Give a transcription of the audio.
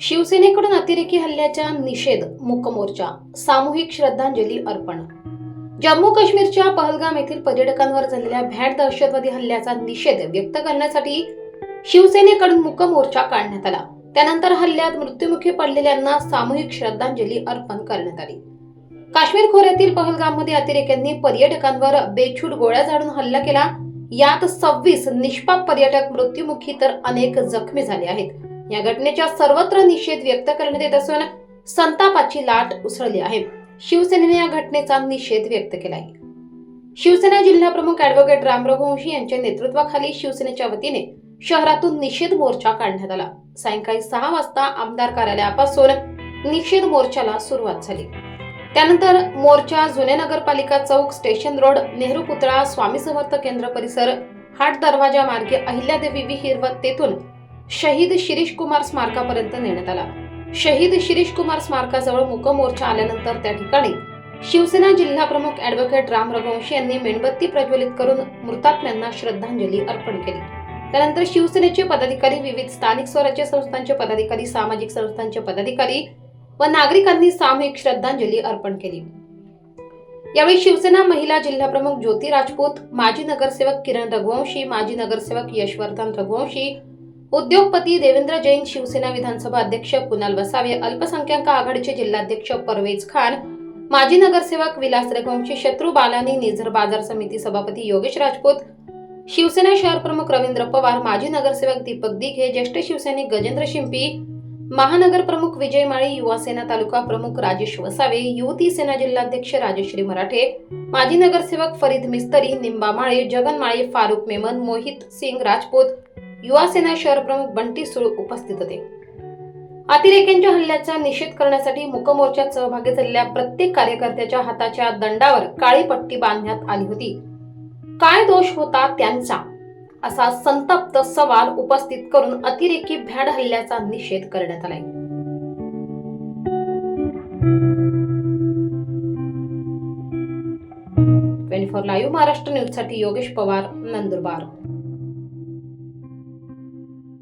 शिवसेनेकडून अतिरेकी हल्ल्याच्या निषेध मुकमोर्चा सामूहिक श्रद्धांजली अर्पण. जम्मू काश्मीरच्या पहलगाम येथील पर्यटकांवर झालेल्या भ्याड दहशतवादी हल्ल्याचा निषेध व्यक्त करण्यासाठी शिवसेनेकडून मुकमोर्चा काढण्यात आला. त्यानंतर हल्ल्यात मृत्युमुखी पडलेल्यांना सामूहिक श्रद्धांजली अर्पण करण्यात आली. काश्मीर खोऱ्यातील पहलगाममध्ये अतिरेक्यांनी पर्यटकांवर बेछूट गोळ्या झाडून हल्ला केला. यात सव्वीस निष्पाप पर्यटक मृत्युमुखी तर अनेक जखमी झाले आहेत. या घटनेच्या सर्वत्र निषेध व्यक्त करण्यात येत असून संतापाची लाट उसळली आहे. शिवसेनेने या घटनेचा निषेध व्यक्त केला आहे शिवसेना जिल्हा प्रमुख ऍडव्होकेट राम रघुवंशी यांच्या नेतृत्वाखाली शिवसेनेच्या वतीने शहरातून निषेध मोर्चा काढण्यात आला. सायंकाळी सहा वाजता आमदार कार्यालयापासून निषेध मोर्चाला सुरुवात झाली. त्यानंतर मोर्चा जुने नगरपालिका चौक स्टेशन रोड नेहरू पुतळा स्वामी समर्थ केंद्र परिसर हाट दरवाजा मार्गे अहिल्यादेवी विहीर व तेथून शहीद शिरीष कुमार स्मारकापर्यंत नेण्यात आला. शहीद शिरीष कुमार स्मारकाजवळ मुकमोर्चा आल्यानंतर त्या ठिकाणी शिवसेना जिल्हा प्रमुख ऍडव्होकेट राम रघुवंशी यांनी मेणबत्ती प्रज्वलित करून मृतात्म्यांना श्रद्धांजली अर्पण केली. त्यानंतर शिवसेनेचे पदाधिकारी विविध स्थानिक स्वराज्य संस्थांचे पदाधिकारी सामाजिक संस्थांचे पदाधिकारी व नागरिकांनी सामूहिक श्रद्धांजली अर्पण केली. यावेळी शिवसेना महिला जिल्हा प्रमुख ज्योती राजपूत माजी नगरसेवक किरण रघुवंशी माजी नगरसेवक यशवर्धन रघुवंशी उद्योगपती देवेंद्र जैन शिवसेना विधानसभा अध्यक्ष कुणाल वसावे अल्पसंख्याक आघाडीचे जिल्हाध्यक्ष परवेज खान माजी नगरसेवक विलास रघुवंशी शत्रू बालानी निझर बाजार समिती सभापती योगेश राजपूत शिवसेना शहर प्रमुख रवींद्र पवार माजी नगरसेवक दीपक दिघे ज्येष्ठ शिवसैनिक गजेंद्र शिंपी महानगर प्रमुख विजय माळी युवा सेना तालुका प्रमुख राजेश वसावे युवती सेना जिल्हाध्यक्ष राजश्री मराठे माजी नगरसेवक फरीद मिस्तरी निंबा माळे जगन माळे फारुक मेमन मोहित सिंग राजपूत युवासेना शहरप्रमुख शहर प्रमुख बंटी सुळ उपस्थित होते. अतिरेक्यांच्या हल्ल्याचा निषेध करण्यासाठी मुकमोर्चात सहभागी झालेल्या प्रत्येक कार्यकर्त्याच्या हाताच्या दंडावर काळी पट्टी बांधण्यात आली होती. काय दोष होता त्यांचा? असा संतप्त सवाल उपस्थित करून अतिरेकी भ्याड हल्ल्याचा निषेध करण्यात आलाय. ट्वेंटी फोर लाईव्ह महाराष्ट्र न्यूजसाठी योगेश पवार नंदुरबार.